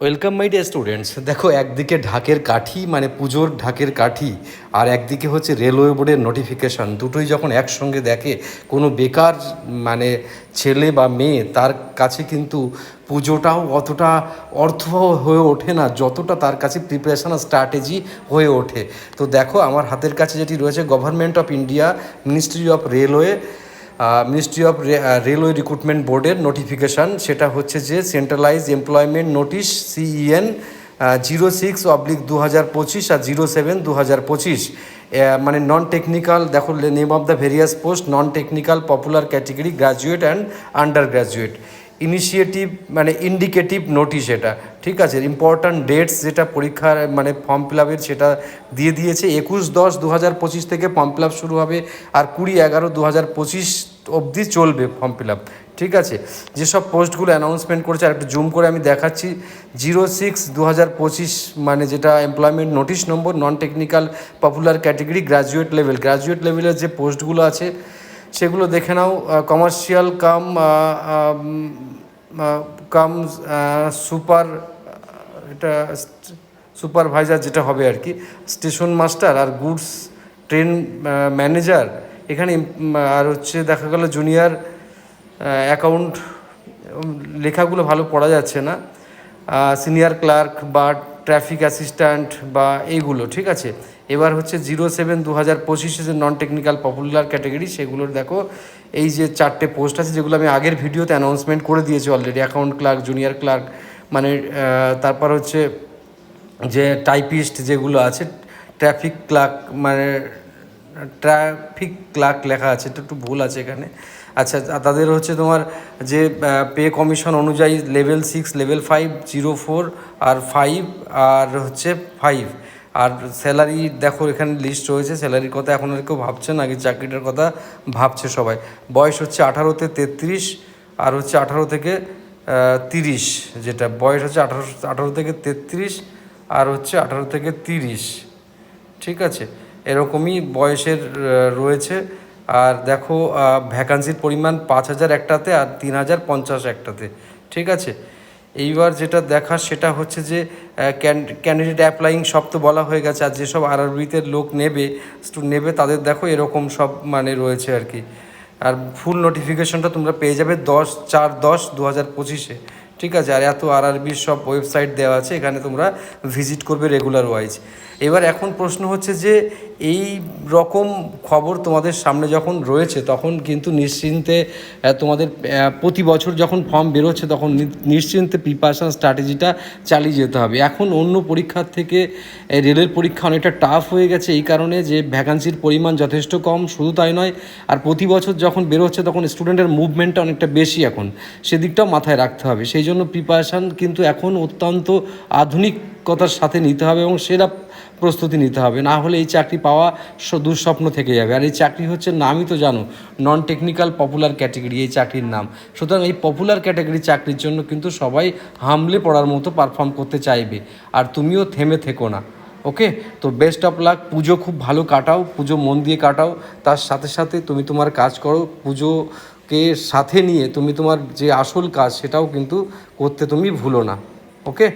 Welcome my dear students দেখো, একদিকে ঢাকের কাঠি মানে পুজোর ঢাকের কাঠি, আর একদিকে হচ্ছে রেলওয়ে বোর্ডের নোটিফিকেশান দুটোই যখন একসঙ্গে দেখে, কোনো বেকার মানে ছেলে বা মেয়ে, তার কাছে কিন্তু পুজোটাও অতটা অর্থ হয়ে ওঠে না, যতটা তার কাছে প্রিপারেশন স্ট্র্যাটেজি হয়ে ওঠে। তো দেখো, আমার হাতের কাছে যেটি রয়েছে government of India ministry of railway ministry of railway recruitment বোর্ডের নোটিফিকেশান সেটা হচ্ছে যে centralise employment notice CEN zero six oblique দু হাজার পঁচিশ আর জিরো সেভেন দু হাজার পঁচিশ। মানে নন টেকনিক্যাল দেখো name of the various post non technical popular category graduate and under graduate initiative মানে ইন্ডিকেটিভ নোটিশ এটা, ঠিক আছে? ইম্পর্ট্যান্ট ডেটস যেটা পরীক্ষার মানে ফর্ম ফিল আপের সেটা দিয়ে দিয়েছে। একুশ দশ দু হাজার পঁচিশ থেকে ফর্ম ফিল আপ শুরু হবে, আর কুড়ি এগারো দু হাজার পঁচিশ অবধি চলবে ফর্ম ফিল আপ ঠিক আছে? যেসব পোস্টগুলো অ্যানাউন্সমেন্ট করেছে আর একটু জুম করে আমি দেখাচ্ছি। জিরো সিক্স দু হাজার পঁচিশ মানে যেটা employment notice number non technical popular category graduate level graduate লেভেলের যে পোস্টগুলো আছে, সেগুলো দেখে নাও। কমার্শিয়াল কাম কাম সুপার এটা সুপারভাইজার যেটা হবে আর কি। স্টেশন মাস্টার আর গুডস ট্রেন ম্যানেজার এখানে আর হচ্ছে দেখা গেল জুনিয়র অ্যাকাউন্ট লেখাগুলো ভালো পড়া যাচ্ছে না। সিনিয়র ক্লার্ক বা ট্রাফিক অ্যাসিস্ট্যান্ট বা এইগুলো ঠিক আছে? এবার হচ্ছে জিরো সেভেন দু হাজার পঁচিশে যে নন টেকনিক্যাল পপুলার ক্যাটাগরি সেগুলোর দেখো, এই যে চারটে পোস্ট আছে, যেগুলো আমি আগের ভিডিওতে অ্যানাউন্সমেন্ট করে দিয়েছি already account clerk junior clerk মানে তারপর হচ্ছে যে টাইপিস্ট যেগুলো আছে ট্রাফিক ক্লার্ক মানে ট্রাফিক ক্লার্ক লেখা আছে, এটা একটু ভুল আছে এখানে। আচ্ছা তাদের হচ্ছে তোমার যে পে কমিশন অনুযায়ী level six level five zero four আর ফাইভ আর হচ্ছে ফাইভ আর স্যালারি দেখো, এখানে লিস্ট রয়েছে স্যালারির কথা এখন আর কেউ ভাবছে না, আগে চাকরিটার কথা ভাবছে সবাই। বয়স হচ্ছে আঠারোতে তেত্রিশ, আর হচ্ছে আঠারো থেকে তিরিশ যেটা। বয়স হচ্ছে আঠারো আঠারো থেকে তেত্রিশ, আর হচ্ছে আঠারো থেকে তিরিশ। ঠিক আছে? এরকমই বয়সের রয়েছে। আর দেখো ভ্যাকান্সির পরিমাণ পাঁচ হাজার একটাতে আর তিন হাজার পঞ্চাশ একটাতে। ঠিক আছে? এইবার যেটা দেখা, সেটা হচ্ছে যে ক্যান্ডিডেট অ্যাপ্লাইং সব তো বলা হয়ে গেছে। আর যেসব আরআরবিতে লোক নেবে নেবে, তাদের দেখো এরকম সব মানে রয়েছে আর কি। আর ফুল নোটিফিকেশনটা তোমরা পেয়ে যাবে দশ, চার দশ দু হাজার পঁচিশে। ঠিক আছে? আর এত আরআরবির সব ওয়েবসাইট দেওয়া আছে, এখানে তোমরা ভিজিট করবে রেগুলার ওয়াইজ এবার এখন প্রশ্ন হচ্ছে যে এই রকম খবর তোমাদের সামনে যখন রয়েছে, তখন কিন্তু নিশ্চিন্তে তোমাদের প্রতি বছর যখন ফর্ম বেরোচ্ছে, তখন নিশ্চিন্তে প্রিপারেশন স্ট্র্যাটেজিটা চালিয়ে যেতে হবে। এখন অন্য পরীক্ষার থেকে রেলের পরীক্ষা অনেকটা টাফ হয়ে গেছে এই কারণে যে ভ্যাকান্সির পরিমাণ যথেষ্ট কম, শুধু তাই নয়, আর প্রতি বছর যখন বেরোচ্ছে, তখন স্টুডেন্টের মুভমেন্টটা অনেকটা বেশি এখন। সেদিকটাও মাথায় রাখতে হবে। সেই জন্য প্রিপারেশান কিন্তু এখন অত্যন্ত আধুনিকতার সাথে নিতে হবে এবং সেরা প্রস্তুতি নিতে হবে। না হলে এই চাকরি পাওয়া দুঃস্বপ্ন থেকে যাবে। আর এই চাকরি হচ্ছে নামই তো জানো নন টেকনিক্যাল পপুলার ক্যাটাগরি এই চাকরির নাম। সুতরাং এই পপুলার ক্যাটাগরি চাকরির জন্য কিন্তু সবাই হামলে পড়ার মতো পারফর্ম করতে চাইবে। আর তুমিও থেমে থেকো না, ওকে? তো বেস্ট অফ লাক পুজো খুব ভালো কাটাও, পুজো মন দিয়ে কাটাও। তার সাথে সাথে তুমি তোমার কাজ করো, পুজোকে সাথে নিয়ে তুমি তোমার যে আসল কাজ সেটাও কিন্তু করতে তুমি ভুলো না, ওকে?